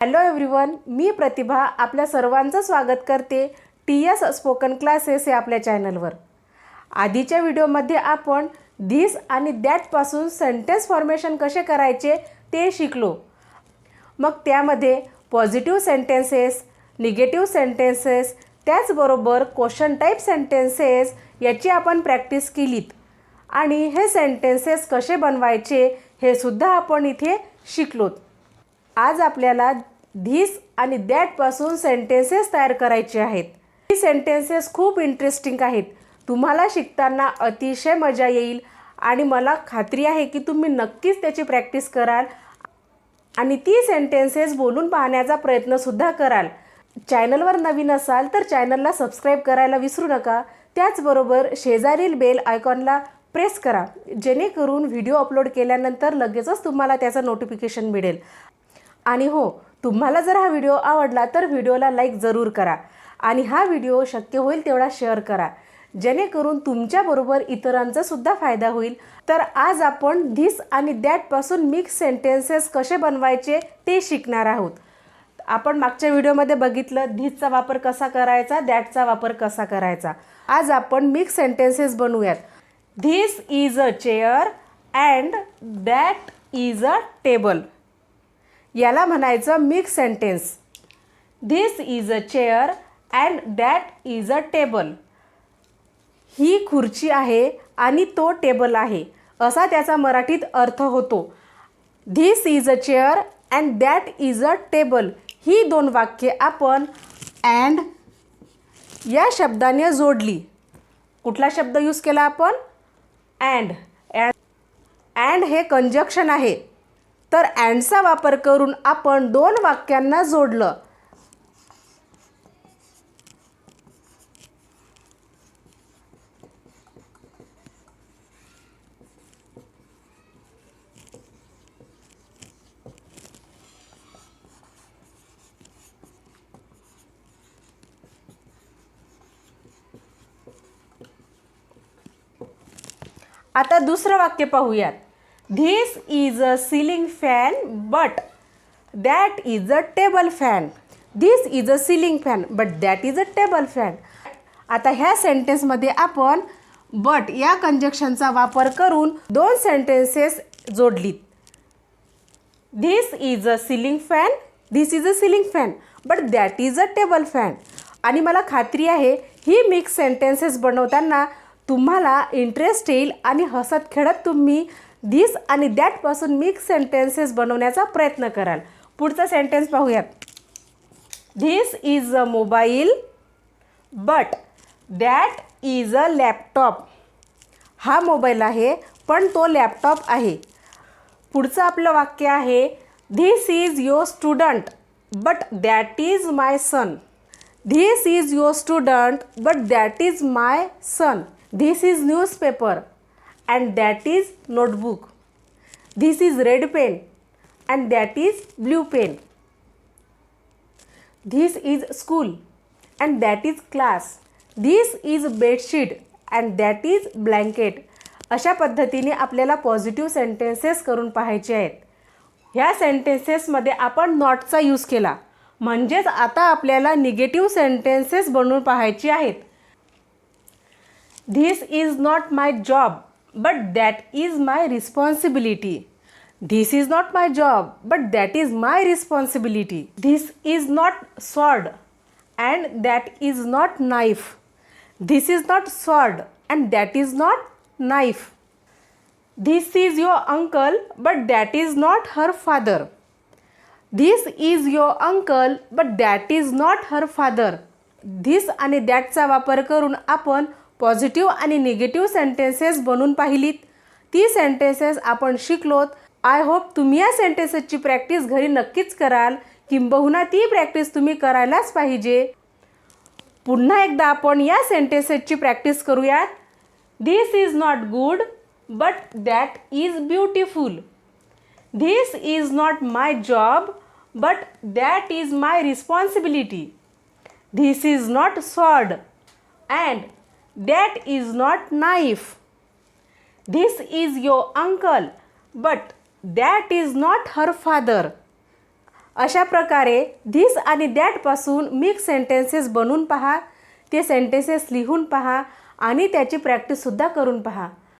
Hello everyone मी प्रतिभा आपल्या सर्वांचं स्वागत करते टी एस स्पोकन क्लासेस या आपल्या चॅनलवर आधीच्या व्हिडिओमध्ये आपण धीस आणि दॅटपासून सेंटेन्स फॉर्मेशन कसे करायचे ते शिकलो. मग त्यामध्ये पॉझिटिव्ह सेंटेन्सेस निगेटिव्ह सेंटेन्सेस त्याचबरोबर क्वेश्चन टाईप सेंटेन्सेस याची आपण प्रॅक्टिस केलीत. आणि हे सेंटेन्सेस कसे बनवायचे हे सुद्धा आपण इथे शिकलोत. आज आपल्याला धिस आणि दॅटपासून सेंटेन्सेस तयार करायचे आहेत. ही सेंटेन्सेस खूप इंटरेस्टिंग आहेत. तुम्हाला शिकताना अतिशय मजा येईल आणि मला खात्री आहे की तुम्ही नक्कीच त्याची प्रॅक्टिस कराल आणि ती सेंटेन्सेस बोलून पाहण्याचा प्रयत्नसुद्धा कराल. चॅनलवर नवीन असाल तर चॅनलला सबस्क्राईब करायला विसरू नका. त्याचबरोबर शेजारील बेल आयकॉनला प्रेस करा. जेणेकरून व्हिडिओ अपलोड केल्यानंतर लगेचच तुम्हाला त्याचं नोटिफिकेशन मिळेल. आणि हो तुम्हाला जर हा व्हिडिओ आवडला तर व्हिडिओला लाईक जरूर करा. आणि हा व्हिडिओ शक्य होईल तेवढा शेअर करा. जेणेकरून तुमच्याबरोबर इतरांचा सुद्धा फायदा होईल. तर आज आपण धिस आणि दॅटपासून मिक्स सेंटेन्सेस कसे बनवायचे ते शिकणार आहोत. आपण मागच्या व्हिडिओमध्ये बघितलं धीसचा वापर कसा करायचा दॅटचा वापर कसा करायचा. आज आपण मिक्स सेंटेन्सेस बनवूयात. This is a chair and that is a table याला म्हणायचं mix sentence. This is a chair and that is a table ही खुर्ची आहे आणि तो टेबल आहे. असा त्याचा मराठीत अर्थ होतो. This is a chair and that is a table ही दोन वाक्ये आपण अँड या शब्दाने जोडली. कुठला शब्द यूज केला आपण? अँड अँड हे कंजक्शन आहे. तर अँडचा वापर करून आपण दोन वाक्यांना जोडलं. आता दुसरं वाक्य पाहूयात. This is a ceiling fan but that is a table fan this is a ceiling fan but that is a table fan आता ह्या सेंटेन्समध्ये आपण बट या कंजक्शनचा वापर करून दोन sentences जोडलीत. This is a ceiling fan this is a ceiling fan but that is a table fan आणि मला खात्री आहे ही मिक्स सेंटेन्सेस बनवताना तुम्हाला इंटरेस्ट येईल आणि हसत खेळत तुम्ही धिस आणि दॅटपासून मिक्स सेंटेन्सेस बनवण्याचा प्रयत्न कराल. पुढचा सेंटेन्स पाहूयात. This is a mobile but that is a laptop हा मोबाईल आहे पण तो लॅपटॉप आहे. पुढचं आपलं वाक्य आहे this is your student but that is my son this is your student but that is my son this is newspaper and that is notebook this is red pen and that is blue pen this is school and that is class this is bedsheet and that is blanket अशा पद्धतीने आपल्याला positive sentences करून पाहायचे आहेत. ह्या सेंटेन्सेसमध्ये आपण नॉटचा use केला. म्हणजेच आता आपल्याला निगेटिव्ह सेंटेन्सेस बनवून पाहायची आहेत. This is not my job but that is my responsibility this is not my job but that is my responsibility this is not sword and that is not knife this is not sword and that is not knife this is your uncle but that is not her father this is your uncle but that is not her father this आणि दॅटचा वापर करून आपण positive आणि negative sentences बनून पाहिलीत. ती sentences आपण शिकलोत. आय होप तुम्ही या सेंटेन्सेसची प्रॅक्टिस घरी नक्कीच कराल. किंबहुना ती प्रॅक्टिस तुम्ही करायलाच पाहिजे. पुन्हा एकदा आपण या सेंटेन्सेसची प्रॅक्टिस करूयात. This is not good but that is beautiful this is not my job but that is my responsibility this is not sword and that is not knife this is your uncle but that is not her father अशा प्रकारे this आणि दॅटपासून mix sentences बनवून पहा. ते sentences लिहून पहा आणि त्याची प्रॅक्टिससुद्धा करून पहा.